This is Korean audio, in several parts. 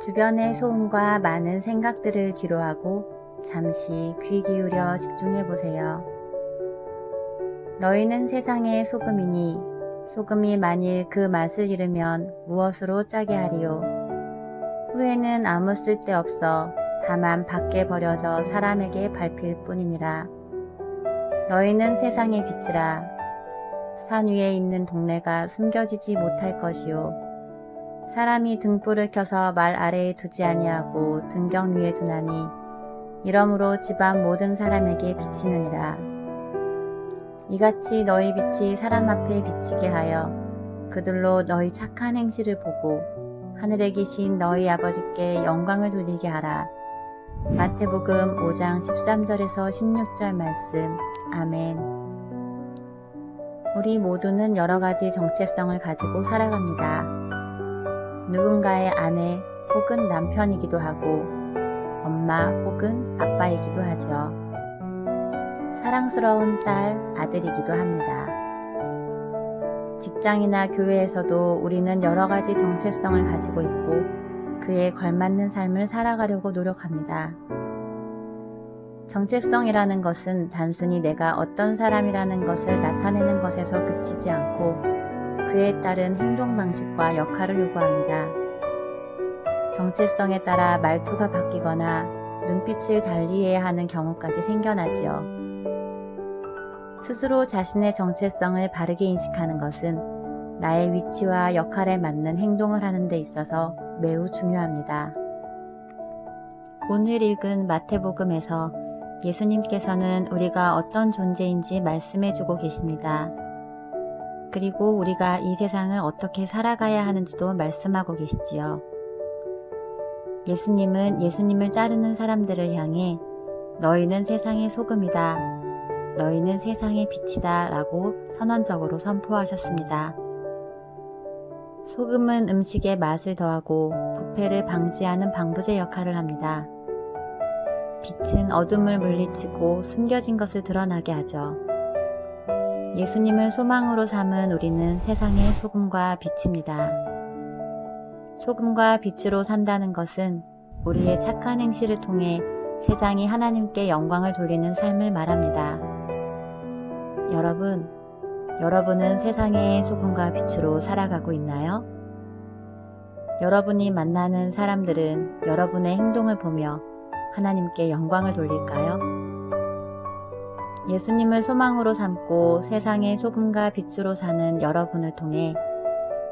주변의 소음과 많은 생각들을 뒤로하고 잠시 귀 기울여 집중해 보세요. 너희는 세상의 소금이니 소금이 만일 그 맛을 잃으면 무엇으로 짜게 하리요? 후에는 아무 쓸데 없어 다만 밖에 버려져 사람에게 밟힐 뿐이니라. 너희는 세상의 빛이라. 산 위에 있는 동네가 숨겨지지 못할 것이요. 사람이 등불을 켜서 말 아래에 두지 아니하고 등경 위에 두나니 이러므로 집안 모든 사람에게 비치느니라. 이같이 너희 빛이 사람 앞에 비치게 하여 그들로 너희 착한 행실을 보고 하늘에 계신 너희 아버지께 영광을 돌리게 하라. 마태복음 5장 13절에서 16절 말씀. 아멘. 우리 모두는 여러 가지 정체성을 가지고 살아갑니다. 누군가의 아내 혹은 남편이기도 하고 엄마 혹은 아빠이기도 하죠. 사랑스러운 딸, 아들이기도 합니다. 직장이나 교회에서도 우리는 여러 가지 정체성을 가지고 있고 그에 걸맞는 삶을 살아가려고 노력합니다. 정체성이라는 것은 단순히 내가 어떤 사람이라는 것을 나타내는 것에서 그치지 않고 그에 따른 행동 방식과 역할을 요구합니다. 정체성에 따라 말투가 바뀌거나 눈빛을 달리해야 하는 경우까지 생겨나지요. 스스로 자신의 정체성을 바르게 인식하는 것은 나의 위치와 역할에 맞는 행동을 하는 데 있어서 매우 중요합니다. 오늘 읽은 마태복음에서 예수님께서는 우리가 어떤 존재인지 말씀해 주고 계십니다. 그리고 우리가 이 세상을 어떻게 살아가야 하는지도 말씀하고 계시지요. 예수님은 예수님을 따르는 사람들을 향해 너희는 세상의 소금이다. 너희는 세상의 빛이다. 라고 선언적으로 선포하셨습니다. 소금은 음식에 맛을 더하고 부패를 방지하는 방부제 역할을 합니다. 빛은 어둠을 물리치고 숨겨진 것을 드러나게 하죠. 예수님을 소망으로 삼은 우리는 세상의 소금과 빛입니다. 소금과 빛으로 산다는 것은 우리의 착한 행실을 통해 세상이 하나님께 영광을 돌리는 삶을 말합니다. 여러분, 여러분은 세상의 소금과 빛으로 살아가고 있나요? 여러분이 만나는 사람들은 여러분의 행동을 보며 하나님께 영광을 돌릴까요? 예수님을 소망으로 삼고 세상의 소금과 빛으로 사는 여러분을 통해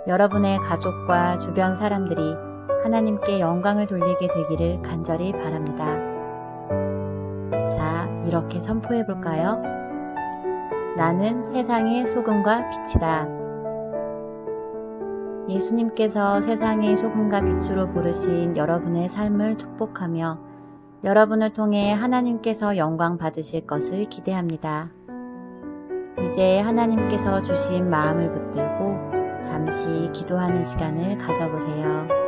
여러분의 가족과 주변 사람들이 하나님께 영광을 돌리게 되기를 간절히 바랍니다. 자, 이렇게 선포해 볼까요? 나는 세상의 소금과 빛이다. 예수님께서 세상의 소금과 빛으로 부르신 여러분의 삶을 축복하며 여러분을 통해 하나님께서 영광 받으실 것을 기대합니다. 이제 하나님께서 주신 마음을 붙들고 잠시 기도하는 시간을 가져보세요.